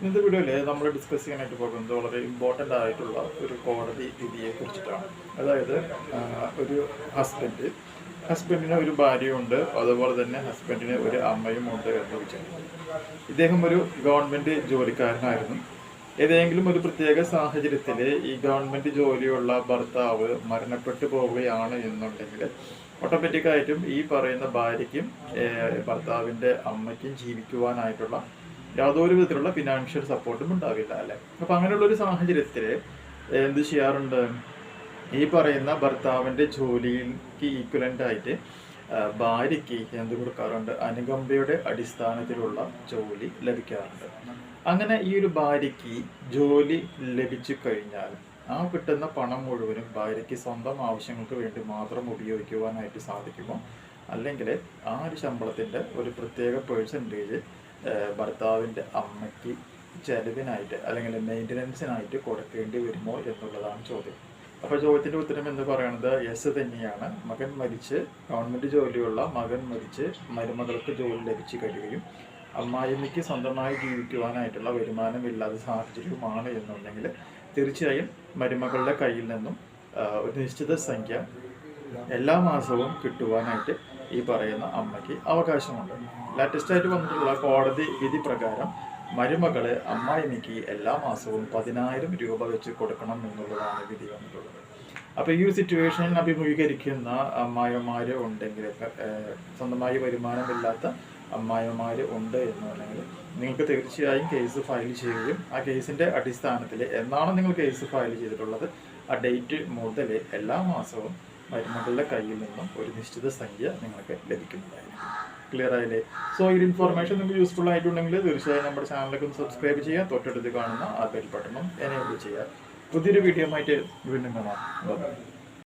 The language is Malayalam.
ഇന്നത്തെ വീഡിയോയിൽ നമ്മൾ ഡിസ്കസ് ചെയ്യാനായിട്ട് പോകുന്നത് വളരെ ഇമ്പോർട്ടന്റ് ആയിട്ടുള്ള ഒരു കോടതി വിധിയെ കുറിച്ചിട്ടാണ്. അതായത് ഒരു ഹസ്ബൻഡ് ഹസ്ബൻഡിന് ഒരു ഭാര്യയുണ്ട് അതുപോലെ തന്നെ ഹസ്ബൻഡിന് ഒരു അമ്മയും ഉണ്ട് എന്ന് വിചാരിക്കും ഇദ്ദേഹം ഒരു ഗവൺമെന്റ് ജോലിക്കാരനായിരുന്നു. ഏതെങ്കിലും ഒരു പ്രത്യേക സാഹചര്യത്തിൽ ഈ ഗവൺമെന്റ് ജോലിയുള്ള ഭർത്താവ് മരണപ്പെട്ടു പോവുകയാണ് എന്നുണ്ടെങ്കിൽ ഓട്ടോമാറ്റിക്കായിട്ടും ഈ പറയുന്ന ഭാര്യയ്ക്കും ഭർത്താവിന്റെ അമ്മയ്ക്കും ജീവിക്കുവാനായിട്ടുള്ള യാതൊരു വിധത്തിലുള്ള ഫിനാൻഷ്യൽ സപ്പോർട്ടും ഉണ്ടാവില്ല അല്ലെ? അപ്പൊ അങ്ങനെയുള്ള ഒരു സാഹചര്യത്തിൽ എന്ത് ചെയ്യാറുണ്ട്? ഈ പറയുന്ന ഭർത്താവിന്റെ ജോലിക്ക് ഈക്വലന്റ് ആയിട്ട് ഭാര്യയ്ക്ക് എന്ത് കൊടുക്കാറുണ്ട്? അനുകമ്പയുടെ അടിസ്ഥാനത്തിലുള്ള ജോലി ലഭിക്കാറുണ്ട്. അങ്ങനെ ഈ ഒരു ഭാര്യയ്ക്ക് ജോലി ലഭിച്ചു കഴിഞ്ഞാൽ ആ കിട്ടുന്ന പണം മുഴുവനും ഭാര്യയ്ക്ക് സ്വന്തം ആവശ്യങ്ങൾക്ക് വേണ്ടി മാത്രം ഉപയോഗിക്കുവാനായിട്ട് സാധിക്കുമോ? അല്ലെങ്കിൽ ആ ഒരു ശമ്പളത്തിന്റെ ഒരു പ്രത്യേക പേഴ്സന്റേജ് ഭർത്താവിന്റെ അമ്മയ്ക്ക് ചെലവിനായിട്ട് അല്ലെങ്കിൽ മെയിന്റനൻസിനായിട്ട് കൊടുക്കേണ്ടി വരുമോ എന്നുള്ളതാണ് ചോദ്യം. അപ്പോൾ ചോദ്യത്തിന്റെ ഉത്തരം എന്ന് പറയുന്നത് യെസ് തന്നെയാണ്. മകൻ മരിച്ച് ഗവൺമെന്റ് ജോലിയുള്ള മകൻ മരിച്ച് മരുമകൾക്ക് ജോലി ലഭിച്ചു കഴിയുകയും അമ്മായിമ്മയ്ക്ക് സ്വന്തമായി ജീവിക്കുവാനായിട്ടുള്ള വരുമാനമില്ലാത്ത സാഹചര്യവുമാണ് എന്നുണ്ടെങ്കിൽ തീർച്ചയായും മരുമകളുടെ കയ്യിൽ നിന്നും ഒരു നിശ്ചിത സംഖ്യ എല്ലാ മാസവും കിട്ടുവാനായിട്ട് ഈ പറയുന്ന അമ്മയ്ക്ക് അവകാശമുണ്ട്. ലാറ്റസ്റ്റായിട്ട് വന്നിട്ടുള്ള കോടതി വിധി പ്രകാരം മരുമകൾ അമ്മായിമ്മയ്ക്ക് എല്ലാ മാസവും പതിനായിരം രൂപ വെച്ച് കൊടുക്കണം എന്നുള്ളതാണ് വിധി വന്നിട്ടുള്ളത്. അപ്പോൾ ഈ ഒരു സിറ്റുവേഷനിൽ അഭിമുഖീകരിക്കുന്ന അമ്മായിമാര് ഉണ്ടെങ്കിൽ സ്വന്തമായി വരുമാനമില്ലാത്ത അമ്മായിമാര് ഉണ്ട് എന്നുണ്ടെങ്കിൽ നിങ്ങൾക്ക് തീർച്ചയായും കേസ് ഫയൽ ചെയ്യുകയും ആ കേസിന്റെ അടിസ്ഥാനത്തിൽ എന്നാണ് നിങ്ങൾ കേസ് ഫയൽ ചെയ്തിട്ടുള്ളത്? ആ ഡേറ്റ് മുതൽ എല്ലാ മാസവും മരുമകളുടെ കയ്യിൽ നിന്നും ഒരു നിശ്ചിത സംഖ്യ നിങ്ങൾക്ക് ലഭിക്കുന്നതായിരിക്കും. ക്ലിയർ ആയില്ലേ? സോ ഈ ഇൻഫർമേഷൻ നിങ്ങൾക്ക് യൂസ്ഫുൾ ആയിട്ടുണ്ടെങ്കിൽ തീർച്ചയായും നമ്മുടെ ചാനലൊക്കെ ഒന്ന് സബ്സ്ക്രൈബ് ചെയ്യുക. തൊട്ടടുത്ത് കാണുന്ന ആ ബെൽ ബട്ടണും എനേബിൾ ചെയ്യുക. പുതിയൊരു വീഡിയോ ആയിട്ട് വീണ്ടും കാണാം.